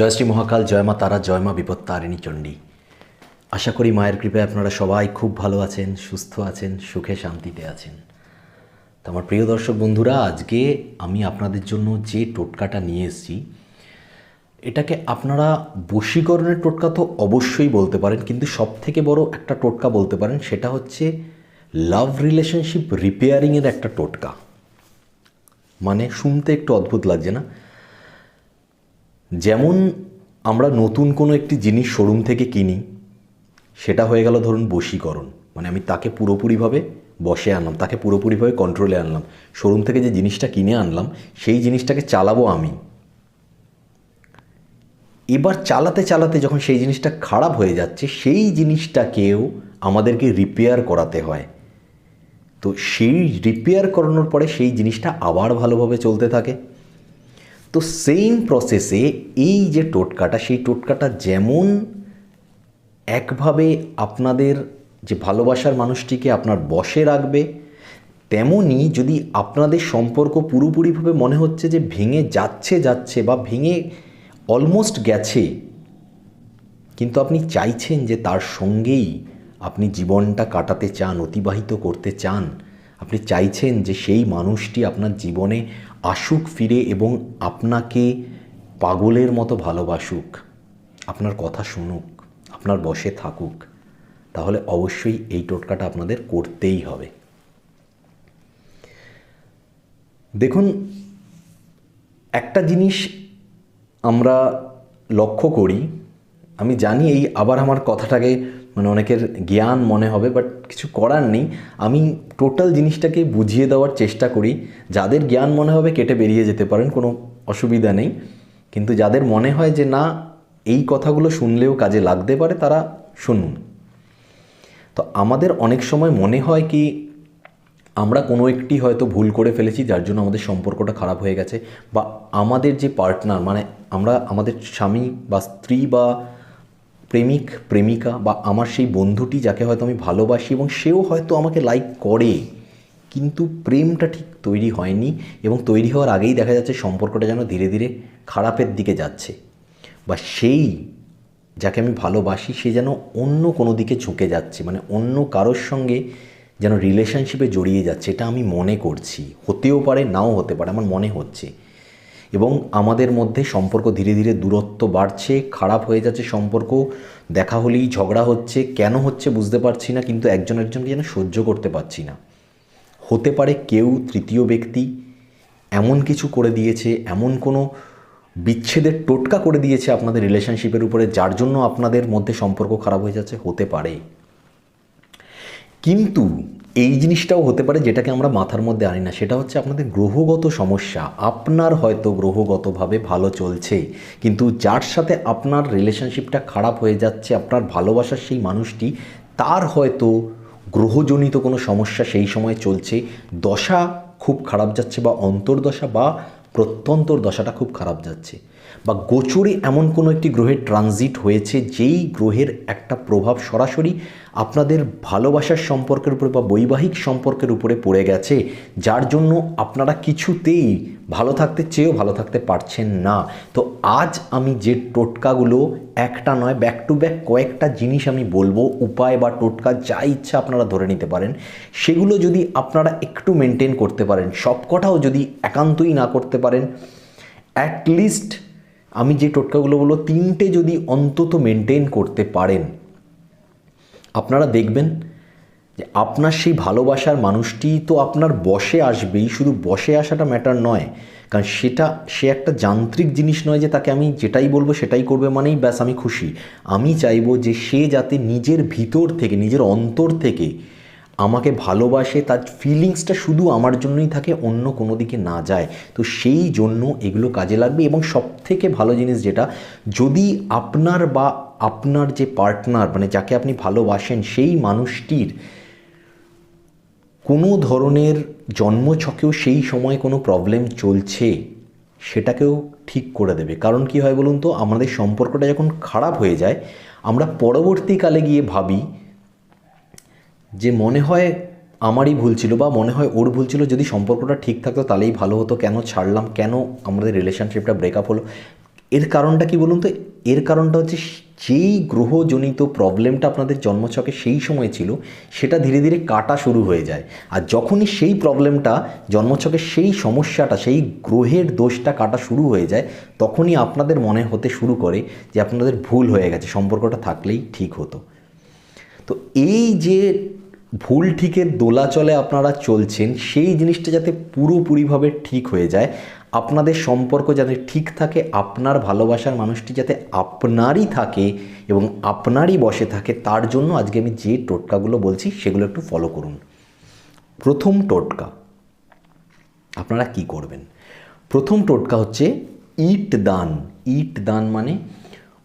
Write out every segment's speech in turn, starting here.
জয় শ্রী মহাকাল জয় মা তারা জয় মা বিপদ তারিণী চণ্ডী। আশা করি মায়ের কৃপায় আপনারা সবাই খুব ভালো আছেন, সুস্থ আছেন, সুখে শান্তিতে আছেন। তো আমার প্রিয় দর্শক বন্ধুরা, আজকে আমি আপনাদের জন্য যে টোটকাটা নিয়ে এসেছি, এটাকে আপনারা বশীকরণের টোটকা তো অবশ্যই বলতে পারেন, কিন্তু সব থেকে বড় একটা টোটকা বলতে পারেন, সেটা হচ্ছে লাভ রিলেশনশিপ রিপেয়ারিংয়ের একটা টোটকা। মানে শুনতে একটু অদ্ভুত লাগছে না? যেমন আমরা নতুন কোনো একটি জিনিস শোরুম থেকে কিনি, সেটা হয়ে গেল ধরুন বশীকরণ। মানে আমি তাকে পুরোপুরিভাবে বসে আনলাম, তাকে পুরোপুরিভাবে কন্ট্রোলে আনলাম। শোরুম থেকে যে জিনিসটা কিনে আনলাম, সেই জিনিসটাকে চালাবো আমি। এবার চালাতে চালাতে যখন সেই জিনিসটা খারাপ হয়ে যাচ্ছে, সেই জিনিসটাকেও আমাদেরকে রিপেয়ার করাতে হয়। তো সেই রিপেয়ার করানোর পরে সেই জিনিসটা আবার ভালোভাবে চলতে থাকে। তো সেম প্রসেসে এই যে টোটকাটা, সেই টোটকাটা যেমন একভাবে আপনাদের যে ভালোবাসার মানুষটিকে আপনার বশে রাখবে তেমনই যদি আপনাদের সম্পর্ক পুরোপুরিভাবে মনে হচ্ছে যে ভেঙে যাচ্ছে যাচ্ছে বা ভেঙে অলমোস্ট গেছে, কিন্তু আপনি চাইছেন যে তার সঙ্গেই আপনি জীবনটা কাটাতে চান, অতিবাহিত করতে চান, আপনি চাইছেন যে সেই মানুষটি আপনার জীবনে আসুক, ফিরে এবং আপনাকে পাগলের মতো ভালোবাসুক। আপনার কথা শুনুক, আপনার বসে থাকুক। তাহলে অবশ্যই এই টোটকাটা আপনাদের করতেই হবে। দেখুন, একটা জিনিস আমরা লক্ষ্য করি আমি জানি এই আবার আমার কথাটাকে মানে অনেকের জ্ঞান মনে হবে বাট কিছু করার নেই। আমি টোটাল জিনিসটাকে বুঝিয়ে দেওয়ার চেষ্টা করি। যাদের জ্ঞান মনে হবে কেটে বেরিয়ে যেতে পারেন, কোনো অসুবিধা নেই। কিন্তু যাদের মনে হয় যে না, এই কথাগুলো শুনলেও কাজে লাগতে পারে, তারা শুনুন। তো আমাদের অনেক সময় মনে হয় কি, আমরা কোনো একটি হয়তো ভুল করে ফেলেছি, যার জন্য আমাদের সম্পর্কটা খারাপ হয়ে গেছে, বা আমাদের যে পার্টনার মানে আমরা আমাদের স্বামী বা স্ত্রী বা প্রেমিক, প্রেমিকা বা আমার সেই বন্ধুটি যাকে হয়তো আমি ভালোবাসি এবং সেও হয়তো আমাকে লাইক করে, কিন্তু প্রেমটা ঠিক তৈরি হয়নি এবং তৈরি হওয়ার আগেই দেখা যাচ্ছে সম্পর্কটা যেন ধীরে ধীরে খারাপের দিকে যাচ্ছে বা সেই যাকে আমি ভালোবাসি সে যেন অন্য কোনো দিকে ঝুঁকে যাচ্ছে মানে অন্য কারোর সঙ্গে যেন রিলেশনশিপে জড়িয়ে যাচ্ছে, এটা আমি মনে করছি। হতেও পারে, নাও হতে পারে, আমার মনে হচ্ছে। এবং আমাদের মধ্যে সম্পর্ক ধীরে ধীরে দূরত্ব বাড়ছে, খারাপ হয়ে যাচ্ছে সম্পর্ক, দেখা হলেই ঝগড়া হচ্ছে, কেন হচ্ছে বুঝতে পারছি না, কিন্তু একজন একজনকে যেন সহ্য করতে পারছি না। হতে পারে কেউ তৃতীয় ব্যক্তি এমন কিছু করে দিয়েছে, এমন কোনো বিচ্ছেদের টোটকা করে দিয়েছে আপনাদের রিলেশনশিপের উপরে, যার জন্য আপনাদের মধ্যে সম্পর্ক খারাপ হয়ে যাচ্ছে, হতে পারে। কিন্তু এই জিনিসটাও হতে পারে যেটাকে আমরা মাথার মধ্যে আনি না। সেটা হচ্ছে আপনাদের গ্রহগত সমস্যা। আপনার হয়তো গ্রহগতভাবে ভালো চলছে, কিন্তু যার সাথে আপনার রিলেশনশিপটা খারাপ হয়ে যাচ্ছে, আপনার ভালোবাসার সেই মানুষটি, তার হয়তো গ্রহজনিত কোনো সমস্যা সেই সময় চলছে। দশা খুব খারাপ যাচ্ছে বা অন্তর্দশা বা প্রত্যন্তর দশাটা খুব খারাপ যাচ্ছে। বা গোচরে এমন কোনো একটি গ্রহের ট্রানজিট হয়েছে, যেই গ্রহের একটা প্রভাব সরাসরি আপনাদের ভালোবাসার সম্পর্কের উপরে বা বৈবাহিক সম্পর্কের উপরে পড়ে গেছে, যার জন্য আপনারা কিছুতেই ভালো থাকতে চেয়েও ভালো থাকতে পারছেন না। তো আজ আমি যে টোটকাগুলো, একটা নয় ব্যাক টু ব্যাক কয়েকটা জিনিস আমি বলব, উপায় বা টোটকা যা ইচ্ছা আপনারা ধরে নিতে পারেন, সেগুলো যদি আপনারা একটু মেনটেন করতে পারেন, সবকটাও যদি একান্তই না করতে পারেন অ্যাটলিস্ট আমি যে টোটকাগুলো বলব, তিনটে যদি অন্তত মেনটেন করতে পারেন, আপনারা দেখবেন যে আপনার সেই ভালোবাসার মানুষটি তো আপনার বসে আসবেই, শুধু বসে আসাটা ম্যাটার নয়। কারণ সেটা, সে একটা যান্ত্রিক জিনিস নয় যে তাকে আমি যেটাই বলব সেটাই করবে মানেই ব্যাস আমি খুশি। আমি চাইব যে সে যাতে নিজের ভিতর থেকে, নিজের অন্তর থেকে আমাকে ভালোবাসে, তার ফিলিংসটা শুধু আমার জন্যই থাকে, অন্য কোনো দিকে না যায়। তো সেই জন্য এগুলো কাজে লাগবে এবং সব থেকে ভালো জিনিস যেটা, যদি আপনার বা আপনার যে পার্টনার মানে যাকে আপনি ভালোবাসেন, সেই মানুষটির কোনো ধরনের জন্মছকেও সেই সময় কোনো প্রবলেম চলছে, সেটাকেও ঠিক করে দেবে। কারণ কি হয় বলুন তো, আমাদের সম্পর্কটা যখন খারাপ হয়ে যায়, আমরা পরবর্তীকালে গিয়ে ভাবি যে মনে হয় আমারই ভুল ছিল বা মনে হয় ওর ভুল ছিল, যদি সম্পর্কটা ঠিক থাকতো তাহলেই ভালো হতো। কেন ছাড়লাম? কেন আমাদের রিলেশনশিপটা ব্রেকআপ হলো? এর কারণটা কি বলুন তো? এর কারণটা হচ্ছে যেই গ্রহজনিত প্রবলেমটা আপনাদের জন্মছকে সেই সময় ছিল, সেটা ধীরে ধীরে কাটা শুরু হয়ে যায়। আর যখনই সেই প্রবলেমটা জন্মছকে সেই সমস্যাটা, সেই গ্রহের দোষটা কাটা শুরু হয়ে যায়, তখনই আপনাদের মনে হতে শুরু করে যে আপনাদের ভুল হয়ে গেছে, সম্পর্কটা থাকলেই ঠিক হতো। তো এই যে ভুল ঠিকের দোলাচলে আপনারা চলছেন, সেই জিনিসটা যাতে পুরোপুরিভাবে ঠিক হয়ে যায়, আপনাদের সম্পর্ক যাতে ঠিক থাকে, আপনার ভালোবাসার মানুষটি যাতে আপনারই থাকে এবং আপনারই বসে থাকে, তার জন্য আজকে আমি যে টোটকাগুলো বলছি, সেগুলো একটু ফলো করুন। প্রথম টোটকা, আপনারা কি করবেন? প্রথম টোটকা হচ্ছে ইট দান ইট দান মানে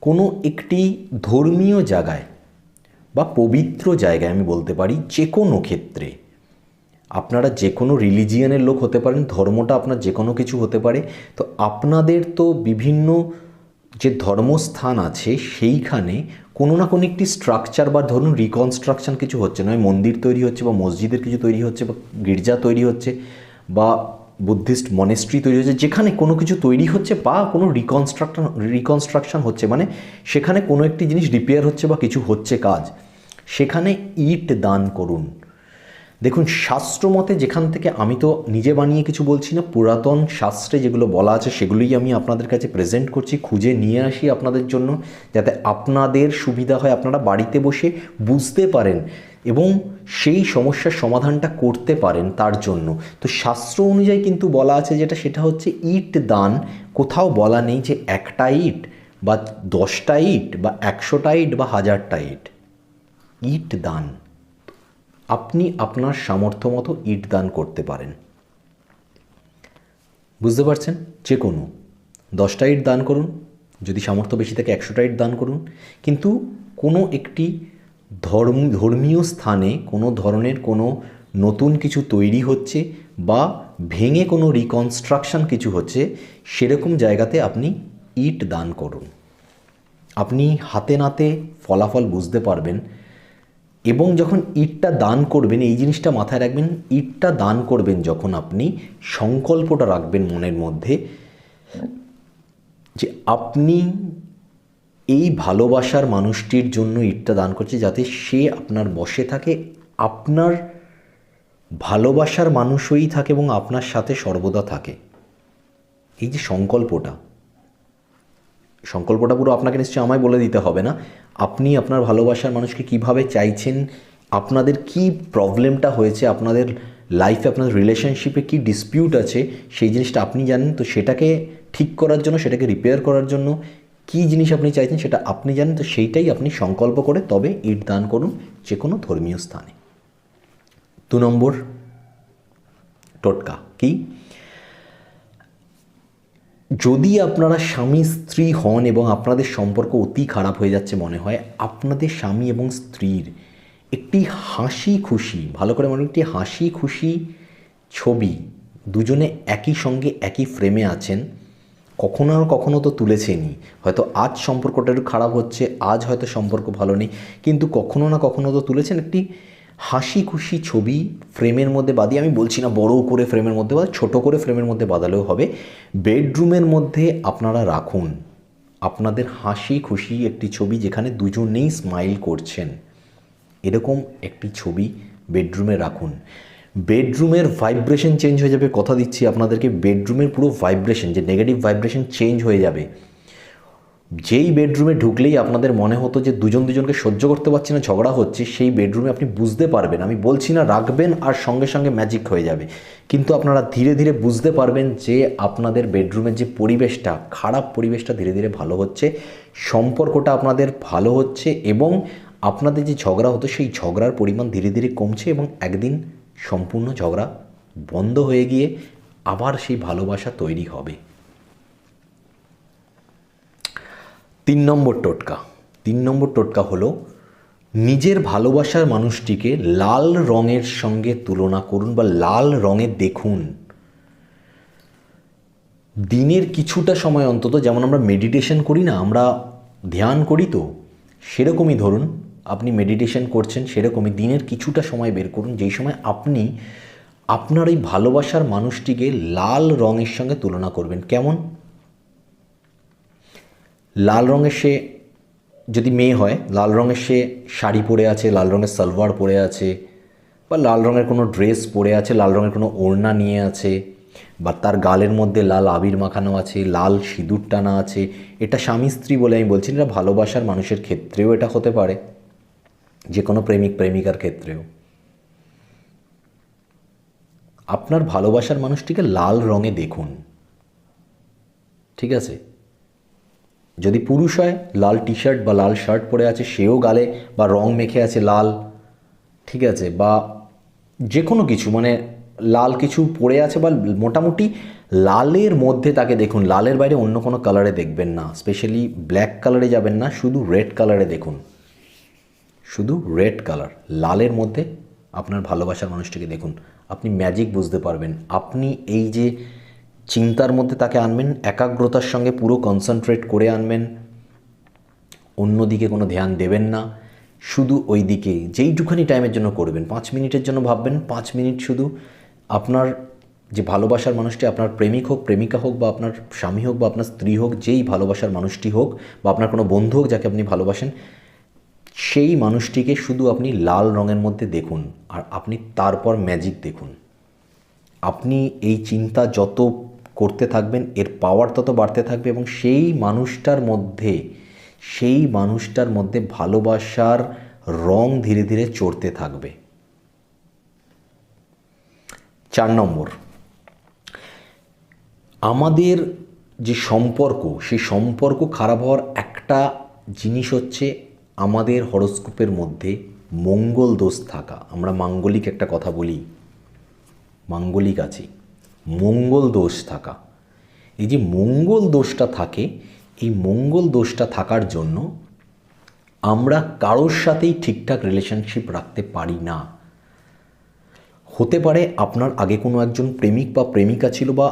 কোনো একটি ধর্মীয় জায়গায় বা পবিত্র জায়গায় আমি বলতে পারি যে কোনো ক্ষেত্রে। আপনারা যে কোনো রিলিজিয়ানের লোক হতে পারেন, ধর্মটা আপনার যে কোনো কিছু হতে পারে। তো আপনাদের তো বিভিন্ন যে ধর্মস্থান আছে, সেইখানে কোনো না কোনো একটি স্ট্রাকচার বা ধরুন রিকনস্ট্রাকশন কিছু হচ্ছে নয় মন্দির তৈরি হচ্ছে বা মসজিদের কিছু তৈরি হচ্ছে বা গির্জা তৈরি হচ্ছে বা বুদ্ধিস্ট মনেস্ট্রি তৈরি হচ্ছে, যেখানে কোনো কিছু তৈরি হচ্ছে বা কোনো রিকনস্ট্রাকশন রিকনস্ট্রাকশন হচ্ছে। মানে সেখানে কোনো একটি জিনিস রিপেয়ার হচ্ছে বা কিছু হচ্ছে কাজ। সেখানে ইট দান করুন। দেখুন শাস্ত্র মতে যেখান থেকে আমি তো নিজে বানিয়ে কিছু বলছি না, পুরাতন শাস্ত্রে যেগুলো বলা আছে সেগুলোই আমি আপনাদের কাছে প্রেজেন্ট করছি, খুঁজে নিয়ে আসি আপনাদের জন্য, যাতে আপনাদের সুবিধা হয় আপনারা বাড়িতে বসে বুঝতে পারেন এবং সেই সমস্যার সমাধানটা করতে পারেন তার জন্য। তো শাস্ত্র অনুযায়ী কিন্তু বলা আছে যেটা, সেটা হচ্ছে ইট দান। কোথাও বলা নেই যে একটা ইট বা দশটা ইট বা একশোটা ইট বা হাজারটা ইট ইট দান। আপনি আপনার সামর্থ্য মতো ইট দান করতে পারেন। বুঝতে পারছেন? যে কোনো। দশটা ইট দান করুন। যদি সামর্থ্য বেশি থাকে একশোটা ইট দান করুন। কিন্তু কোনো একটি ধর্ম, ধর্মীয় স্থানে কোনো ধরনের কোনো নতুন কিছু তৈরি হচ্ছে বা ভেঙে কোনো রিকনস্ট্রাকশন কিছু হচ্ছে, সেরকম জায়গাতে আপনি ইট দান করুন। আপনি হাতে নাতে ফলাফল বুঝতে পারবেন এবং যখন ইটটা দান করবেন, এই জিনিসটা মাথায় রাখবেন, ইটটা দান করবেন যখন আপনি, সংকল্পটা রাখবেন মনের মধ্যে যে আপনি এই ভালোবাসার মানুষটির জন্য ইটটা দান করছে যাতে সে আপনার বসে থাকে, আপনার ভালোবাসার মানুষই থাকে এবং আপনার সাথে সর্বদা থাকে। এই যে সংকল্পটা সংকল্পটা পুরো আপনাকে নিশ্চয়ই আমায় বলে দিতে হবে না। আপনি আপনার ভালোবাসার মানুষকে কীভাবে চাইছেন? আপনাদের কি প্রবলেমটা হয়েছে? আপনাদের লাইফে আপনাদের রিলেশনশিপে কি ডিসপিউট আছে? সেই জিনিসটা আপনি জানেন, তো সেটাকে ঠিক করার জন্য, সেটাকে রিপেয়ার করার জন্য কি জিনিস আপনি চাইছেন সেটা আপনি জানেন, তো সেইটাই আপনি সংকল্প করে তবে ইট দান করুন যে কোনো ধর্মীয় স্থানে। দু নম্বর, টোটকা। কি? যদি আপনারা স্বামী, স্ত্রী হন এবং আপনাদের সম্পর্ক অতি খারাপ হয়ে যাচ্ছে মনে হয়, আপনাদের স্বামী এবং স্ত্রীর একটি হাসি খুশি, ভালো করে মনে একটি হাসি খুশি ছবি দুজনে একই সঙ্গে একই ফ্রেমে আছেন, কখনো আর কখনো তো তুলেছেনই। হয়তো আজ সম্পর্কটা একটু খারাপ হচ্ছে, আজ হয়তো সম্পর্ক ভালো নেই, কিন্তু কখনো না কখনো তো তুলেছেন একটি হাসি খুশি ছবি ফ্রেমের মধ্যে বাঁধিয়ে, আমি বলছি না বড় করে ফ্রেমের মধ্যে বা ছোটো করে ফ্রেমের মধ্যে বাঁধালেও হবে। বেডরুমের মধ্যে আপনারা রাখুন। আপনাদের হাসি খুশি একটি ছবি যেখানে দুজনেই স্মাইল করছেন। এরকম একটি ছবি বেডরুমে রাখুন। বেডরুমের ভাইব্রেশন চেঞ্জ হয়ে যাবে, কথা দিচ্ছি আপনাদেরকে। বেডরুমের পুরো ভাইব্রেশন, যে নেগেটিভ ভাইব্রেশন চেঞ্জ হয়ে যাবে যেই বেডরুমে ঢুকলেই আপনাদের মনে হতো যে দুজন দুজনকে সহ্য করতে পারছি না, ঝগড়া হচ্ছে, সেই বেডরুমে আপনি বুঝতে পারবেন। আমি বলছি না রাখবেন আর সঙ্গে সঙ্গে ম্যাজিক হয়ে যাবে। কিন্তু আপনারা ধীরে ধীরে বুঝতে পারবেন যে আপনাদের বেডরুমের যে পরিবেশটা, খারাপ পরিবেশটা ধীরে ধীরে ভালো হচ্ছে, সম্পর্কটা আপনাদের ভালো হচ্ছে এবং আপনাদের যে ঝগড়া হতো, সেই ঝগড়ার পরিমাণ ধীরে ধীরে কমছে এবং একদিন সম্পূর্ণ ঝগড়া বন্ধ হয়ে গিয়ে আবার সেই ভালোবাসা তৈরি হবে। তিন নম্বর টোটকা। তিন নম্বর টোটকা হলো নিজের ভালোবাসার মানুষটিকে লাল রঙের সঙ্গে তুলনা করুন বা লাল রঙে দেখুন। দিনের কিছুটা সময় অন্তত, যেমন আমরা মেডিটেশন করি না, আমরা ধ্যান করি তো, সেরকমই ধরুন, আপনি মেডিটেশন করছেন, সেরকমই দিনের কিছুটা সময় বের করুন, যেই সময় আপনি আপনার এই ভালোবাসার মানুষটিকে লাল রঙের সঙ্গে তুলনা করবেন। কেমন? লাল রঙের সে যদি মেয়ে হয়, লাল রঙের সে শাড়ি পরে আছে, লাল রঙের সালোয়ার পরে আছে, বা লাল রঙের কোনো ড্রেস পরে আছে, লাল রঙের কোনো ওড়না নিয়ে আছে, বা তার গালের মধ্যে লাল আবির মাখানো আছে, লাল সিঁদুর টানা আছে, এটা স্বামী স্ত্রী বলে আমি বলছি এটা ভালোবাসার মানুষের ক্ষেত্রেও এটা হতে পারে যে কোনো প্রেমিক প্রেমিকার ক্ষেত্রেও। আপনার ভালোবাসার মানুষটিকে লাল রঙে দেখুন, ঠিক আছে? যদি পুরুষ হয়, লাল টি শার্ট বা লাল শার্ট পরে আছে, সেও গালে বা রং মেখে আছে লাল, ঠিক আছে? বা যে কোনো কিছু মানে লাল কিছু পরে আছে বা মোটামুটি লালের মধ্যে তাকে দেখুন, লালের বাইরে অন্য কোনো কালারে দেখবেন না। স্পেশালি ব্ল্যাক কালারে যাবেন না, শুধু রেড কালারে দেখুন। শুধু রেড কালার লালের মধ্যে আপনার ভালোবাসার মানুষটিকে দেখুন। আপনি ম্যাজিক বুঝতে পারবেন। আপনি এই যে চিন্তার মধ্যে তাকে আনবেন, একাগ্রতার সঙ্গে পুরো কনসেন্ট্রেট করে আনবেন। অন্যদিকে কোনো ধ্যান দেবেন না। শুধু ওই দিকে, যেইটুখানি টাইমের জন্য করবেন। পাঁচ মিনিটের জন্য ভাববেন, পাঁচ মিনিট শুধু আপনার যে ভালোবাসার মানুষটি আপনার প্রেমিক হোক, প্রেমিকা হোক বা আপনার স্বামী হোক বা আপনার স্ত্রী হোক, যেই ভালোবাসার মানুষটি হোক বা আপনার কোনো বন্ধু হোক যাকে আপনি ভালোবাসেন, সেই মানুষটিকে শুধু আপনি লাল রঙের মধ্যে দেখুন আর আপনি তারপর ম্যাজিক দেখুন। আপনি এই চিন্তা যত করতে থাকবেন, এর পাওয়ার তত বাড়তে থাকবে এবং সেই মানুষটার মধ্যে, সেই মানুষটার মধ্যে ভালোবাসার রং ধীরে ধীরে চড়তে থাকবে। চার নম্বর, আমাদের যে সম্পর্ক, সেই সম্পর্ক খারাপ হওয়ার একটা জিনিস হচ্ছে আমাদের হরস্কোপের মধ্যে মঙ্গল দোষ থাকা। আমরা মাঙ্গলিক একটা কথা বলি, মাঙ্গলিক আছে। মঙ্গল দোষ থাকা। এই যে মঙ্গল দোষটা থাকে, এই মঙ্গল দোষটা থাকার জন্য আমরা কারোর সাথেই ঠিকঠাক রিলেশনশিপ রাখতে পারি না। হতে পারে আপনার আগে কোনো একজন প্রেমিক বা প্রেমিকা ছিল বা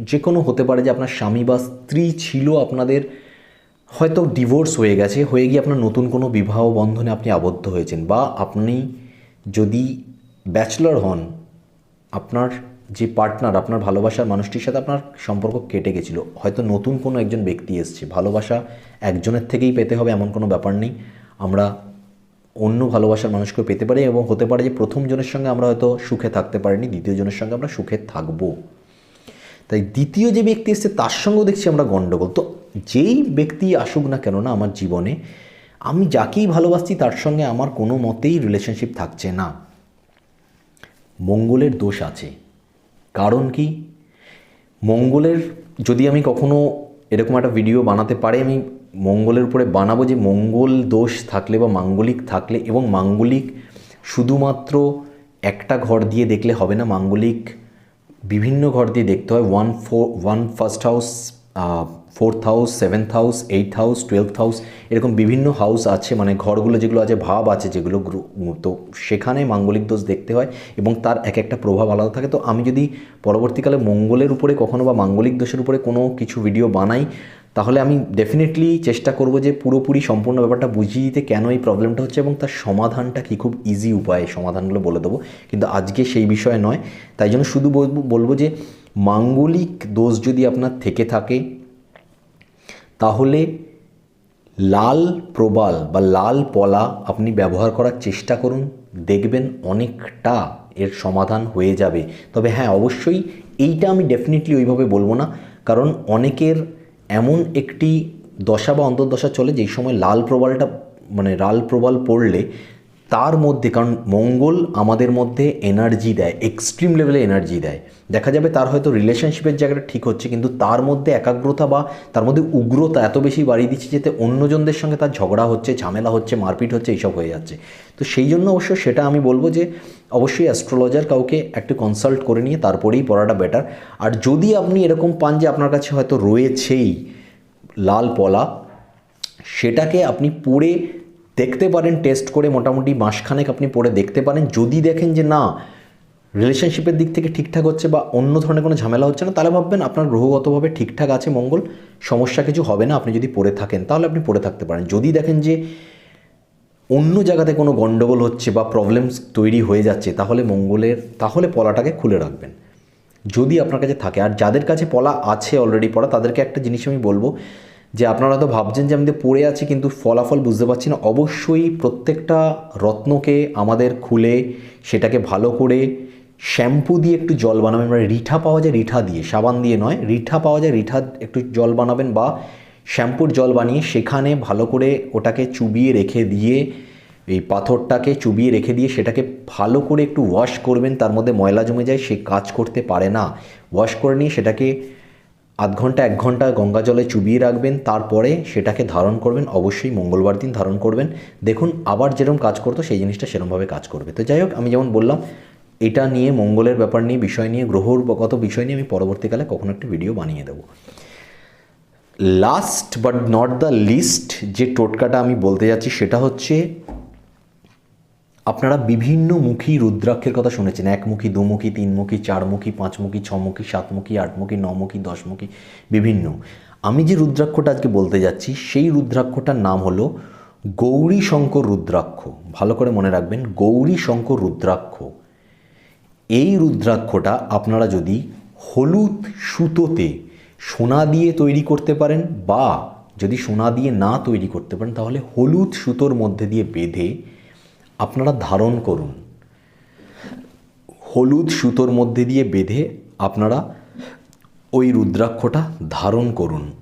যে কোনো হতে পারে যে আপনার স্বামী বা স্ত্রী ছিল আপনাদের, হয়তো ডিভোর্স হয়ে গেছে, হয়ে গিয়ে আপনার নতুন কোনো বিবাহ বন্ধনে আপনি আবদ্ধ হয়েছেন বা আপনি যদি ব্যাচলর হন, আপনার যে পার্টনার আপনার ভালোবাসার মানুষটির সাথে আপনার সম্পর্ক কেটে গেছিল, হয়তো নতুন কোনো একজন ব্যক্তি এসছে। ভালোবাসা একজনের থেকেই পেতে হবে এমন কোনো ব্যাপার নেই। আমরা অন্য ভালোবাসার মানুষকেও পেতে পারি এবং হতে পারে যে প্রথম জনের সঙ্গে আমরা হয়তো সুখে থাকতে পারিনি, দ্বিতীয় জনের সঙ্গে আমরা সুখে থাকব। তাই দ্বিতীয় যে ব্যক্তি এসছে, তার সঙ্গেও দেখছি আমরা গণ্ডগোল তো যেই ব্যক্তি আসুক না কেন না আমার জীবনে, আমি যাকেই ভালোবাসছি, তার সঙ্গে আমার কোনো মতেই রিলেশনশিপ থাকছে না। মঙ্গলের দোষ আছে। কারণ কি? মঙ্গলের, যদি আমি কখনো এরকম একটা ভিডিও বানাতে পারি, আমি মঙ্গলের উপরে বানাবো যে মঙ্গল দোষ থাকলে বা মাঙ্গলিক থাকলে এবং মাঙ্গলিক শুধুমাত্র একটা ঘর দিয়ে দেখলে হবে না, মাঙ্গলিক বিভিন্ন ঘর দিয়ে দেখতে হয়। One four one first house fourth house, seventh house, eight house twelve house, এরকম বিভিন্ন হাউস আছে মানে ঘরগুলো যেগুলো আছে, ভাব আছে যেগুলো তো সেখানে মাঙ্গলিক দোষ দেখতে হয় এবং তার এক একটা প্রভাব আলাদা থাকে। তো আমি যদি পরবর্তীকালে মঙ্গলের উপরে কখনো বা মাঙ্গলিক দোষের উপরে কোনো কিছু ভিডিও বানাই, তাহলে আমি ডেফিনেটলি চেষ্টা করব যে পুরোপুরি সম্পূর্ণ ব্যাপারটা বুঝিয়ে দিতে কেন এই প্রবলেমটা হচ্ছে এবং তার সমাধানটা কি, খুব ইজি উপায়ে সমাধানগুলো বলে দেবো। কিন্তু আজকে সেই বিষয়ে নয়। তাই জন্য শুধু বলব যে মাঙ্গলিক দোষ যদি আপনার থেকে থাকে তাহলে লাল প্রবাল বা লাল পলা আপনি ব্যবহার করার চেষ্টা করুন, দেখবেন অনেকটা এর সমাধান হয়ে যাবে। তবে হ্যাঁ অবশ্যই এইটা আমি ডেফিনেটলি ওইভাবে বলব না, কারণ অনেকের এমন একটি দশা বা অন্তর্দশা চলে যেই সময় লাল প্রবালটা মানে লাল প্রবাল পড়লে তার মধ্যে, কারণ মঙ্গল আমাদের মধ্যে এনার্জি দেয় এক্সট্রিম লেভেলে এনার্জি দেয়। দেখা যাবে তার হয়তো রিলেশনশিপের জায়গাটা ঠিক হচ্ছে, কিন্তু তার মধ্যে একাগ্রতা বা তার মধ্যে উগ্রতা এত বেশি বাড়িয়ে দিচ্ছে যাতে অন্যজনদের সঙ্গে তার ঝগড়া হচ্ছে, ঝামেলা হচ্ছে, মারপিট হচ্ছে, এইসব হয়ে যাচ্ছে। তো সেই জন্য অবশ্য সেটা আমি বলব যে, অবশ্যই অ্যাস্ট্রোলজার কাউকে একটু কনসাল্ট করে নিয়ে তারপরেই পড়াটা বেটার আর যদি আপনি এরকম পান যে আপনার কাছে হয়তো রয়েছেই লাল পলা, সেটাকে আপনি পড়ে দেখতে পারেন টেস্ট করে মোটামুটি মাসখানেক আপনি পড়ে দেখতে পারেন। যদি দেখেন যে না রিলেশনশিপের দিক থেকে ঠিকঠাক হচ্ছে বা অন্য ধরনের কোনো ঝামেলা হচ্ছে না, তাহলে ভাববেন আপনার গ্রহগতভাবে ঠিকঠাক আছে মঙ্গল, সমস্যা কিছু হবে না, আপনি যদি পড়ে থাকেন, তাহলে আপনি পড়ে থাকতে পারেন। যদি দেখেন যে অন্য জায়গাতে কোনো গণ্ডগোল হচ্ছে বা প্রবলেমস তৈরি হয়ে যাচ্ছে, তাহলে মঙ্গলের, তাহলে পলাটাকে খুলে রাখবেন। যদি আপনার কাছে থাকে, আর যাদের কাছে পলা আছে অলরেডি পড়া, তাদেরকে একটা জিনিস আমি বলব যে আপনারা তো ভাবছেন যে আমি তো পড়ে আছি, কিন্তু ফলাফল বুঝতে পারছি না। অবশ্যই প্রত্যেকটা রত্নকে আমাদের খুলে, সেটাকে ভালো করে শ্যাম্পু দিয়ে একটু জল বানাবেন। মানে রিঠা পাওয়া যায় রিঠা দিয়ে, সাবান দিয়ে নয়, রিঠা পাওয়া যায় রিঠা একটু জল বানাবেন বা শ্যাম্পুর জল বানিয়ে সেখানে ভালো করে ওটাকে চুবিয়ে রেখে দিয়ে, এই পাথরটাকে চুবিয়ে রেখে দিয়ে সেটাকে ভালো করে একটু ওয়াশ করবেন। তার মধ্যে ময়লা জমে যায়, সে কাজ করতে পারে না। ওয়াশ করে নিয়ে সেটাকে আধ ঘণ্টা, এক ঘণ্টা গঙ্গা জলে চুবিয়ে রাখবেন, তারপরে সেটাকে ধারণ করবেন, অবশ্যই মঙ্গলবার দিন ধারণ করবেন। দেখুন আবার যেরকম কাজ করতো, সেই জিনিসটা সেরকমভাবে কাজ করবে। তো যাই হোক, আমি যেমন বললাম, এটা নিয়ে মঙ্গলের ব্যাপার নিয়ে, বিষয় নিয়ে, গ্রহগত বিষয় নিয়ে আমি পরবর্তীকালে কখনো একটা ভিডিও বানিয়ে দেবো। Last but not the least যে টোটকাটা আমি বলতে যাচ্ছি, সেটা হচ্ছে আপনারা বিভিন্ন মুখী রুদ্রাক্ষের কথা শুনেছেন। একমুখী, দুমুখী, তিনমুখী, চারমুখী, পাঁচমুখী, ছমুখী, সাতমুখী, আটমুখী, নমুখী, দশমুখী, বিভিন্ন। আমি যে রুদ্রাক্ষটা আজকে বলতে যাচ্ছি, সেই রুদ্রাক্ষটার নাম হলো গৌরী শঙ্কর রুদ্রাক্ষ। ভালো করে মনে রাখবেন গৌরী শঙ্কর রুদ্রাক্ষ। এই রুদ্রাক্ষটা আপনারা যদি হলুদ সুতোতে সোনা দিয়ে তৈরি করতে পারেন বা যদি সোনা দিয়ে না তৈরি করতে পারেন, তাহলে হলুদ সুতোর মধ্যে দিয়ে বেঁধে আপনারা ধারণ করুন। হলুদ সুতোর মধ্যে দিয়ে বেঁধে আপনারা ওই রুদ্রাক্ষটা ধারণ করুন।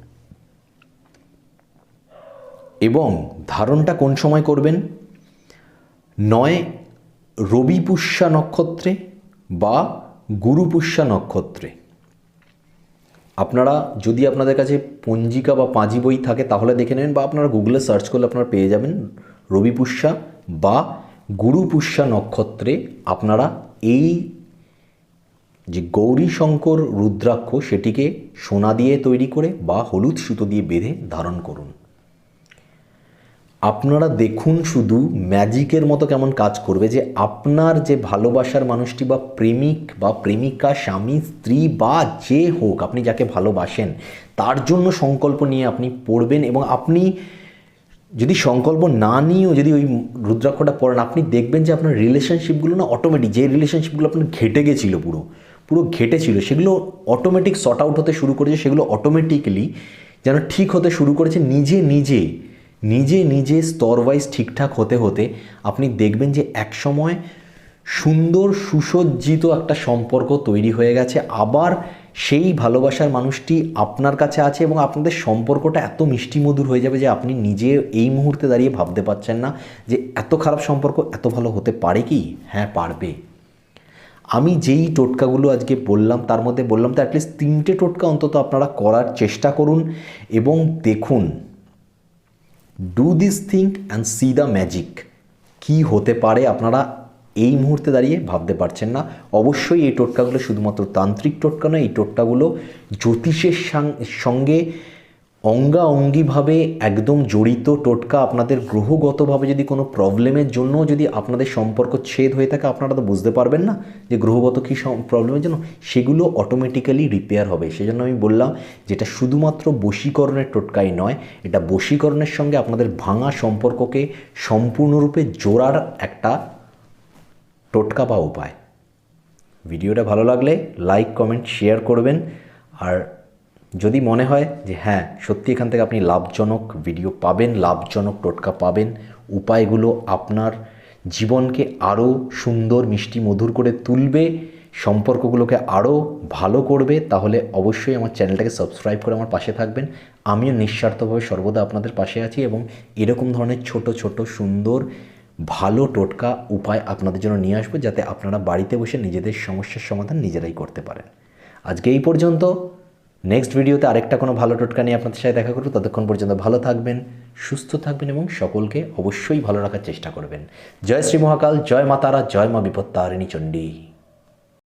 এবং ধারণটা কোন সময় করবেন? নয় রবি পুষ্যা নক্ষত্রে বা গুরু পুষ্যা নক্ষত্রে। আপনারা যদি আপনাদের কাছে পঞ্জিকা বা পাঁজি বই থাকে, তাহলে দেখে নেবেন বা আপনারা গুগলে সার্চ করলে আপনারা পেয়ে যাবেন রবি পুষ্যা বা গুরু পুষ্যা নক্ষত্রে আপনারা এই যে গৌরী শঙ্কর রুদ্রাক্ষ সেটিকে সোনা দিয়ে তৈরি করে বা হলুদ সুতো দিয়ে বেঁধে ধারণ করুন। আপনারা দেখুন শুধু ম্যাজিকের মতো কেমন কাজ করবে যে আপনার যে ভালোবাসার মানুষটি বা প্রেমিক বা প্রেমিকা, স্বামী, স্ত্রী বা যে হোক, আপনি যাকে ভালোবাসেন, তার জন্য সংকল্প নিয়ে আপনি পড়বেন এবং আপনি যদি সংকল্প না নিয়েও যদি ওই রুদ্রাক্ষটা পড়েন, আপনি দেখবেন যে আপনার রিলেশনশিপগুলো না অটোমেটিক যে রিলেশনশিপগুলো আপনার ঘেটে গেছিল পুরো পুরো ঘেটে ছিল, সেগুলো অটোমেটিক শর্ট আউট হতে শুরু করেছে, সেগুলো অটোমেটিকলি যেন ঠিক হতে শুরু করেছে, নিজে নিজে নিজে নিজে স্তর ওয়াইজ ঠিকঠাক হতে হতে আপনি দেখবেন যে এক সময় সুন্দর, সুসজ্জিত একটা সম্পর্ক তৈরি হয়ে গেছে। আবার সেই ভালোবাসার মানুষটি আপনার কাছে আছে এবং আপনাদের সম্পর্কটা এত মিষ্টি মধুর হয়ে যাবে যে আপনি নিজে এই মুহূর্তে দাঁড়িয়ে ভাবতে পারছেন না যে এত খারাপ সম্পর্ক এত ভালো হতে পারে কি? হ্যাঁ পারবে। আমি যেই টোটকাগুলো আজকে বললাম, তার মধ্যে বললাম তো অ্যাটলিস্ট তিনটে টোটকা অন্তত আপনারা করার চেষ্টা করুন এবং দেখুন do this think and see the magic কী হতে পারে আপনারা এই মুহূর্তে দাঁড়িয়ে ভাবতে পারছেন না। অবশ্যই এই টোটকাগুলো শুধুমাত্র তান্ত্রিক টোটকা নয়, এই টোটকাগুলো জ্যোতিষের সঙ্গে অঙ্গাঅঙ্গিভাবে একদম জড়িত টোটকা আপনাদের গ্রহগতভাবে যদি কোনো প্রবলেমের জন্য যদি আপনাদের সম্পর্ক ছেদ হয়ে থাকে, আপনারা তো বুঝতে পারবেন না যে গ্রহগত কী প্রবলেমের জন্য। সেগুলো অটোমেটিক্যালি রিপেয়ার হবে। সেজন্য আমি বললাম, যেটা শুধুমাত্র বশীকরণের টোটকাই নয়, এটা বশীকরণের সঙ্গে আপনাদের ভাঙা সম্পর্ককে সম্পূর্ণরূপে জোড়ার একটা টোটকা বা উপায়। ভিডিওটা ভালো লাগলে লাইক কমেন্ট শেয়ার করবেন। আর যদি মনে হয় যে হ্যাঁ সত্যি এখান থেকে আপনি লাভজনক ভিডিও পাবেন, লাভজনক টোটকা পাবেন, উপায়গুলো আপনার জীবনকে আরও সুন্দর, মিষ্টি, মধুর করে তুলবে, সম্পর্কগুলোকে আরও ভালো করবে, তাহলে অবশ্যই আমার চ্যানেলটাকে সাবস্ক্রাইব করে আমার পাশে থাকবেন। আমিও নিঃস্বার্থভাবে সর্বদা আপনাদের পাশে আছি এবং এরকম ধরনের ছোট ছোট, সুন্দর ভালো টোটকা উপায় আপনাদের জন্য নিয়ে আসব যাতে আপনারা বাড়িতে বসে নিজেদের সমস্যার সমাধান নিজেরাই করতে পারেন। আজকে এই পর্যন্ত। নেক্সট ভিডিওতে আরেকটা কোনো ভালো টোটকা নিয়ে আপনাদের সাথে দেখা করব। ততক্ষণ পর্যন্ত ভালো থাকবেন, সুস্থ থাকবেন এবং সকলকে অবশ্যই ভালো রাখার চেষ্টা করবেন। জয় শ্রী মহাকাল, জয় মাতারা, জয় মা বিপত্তারিণী চণ্ডী।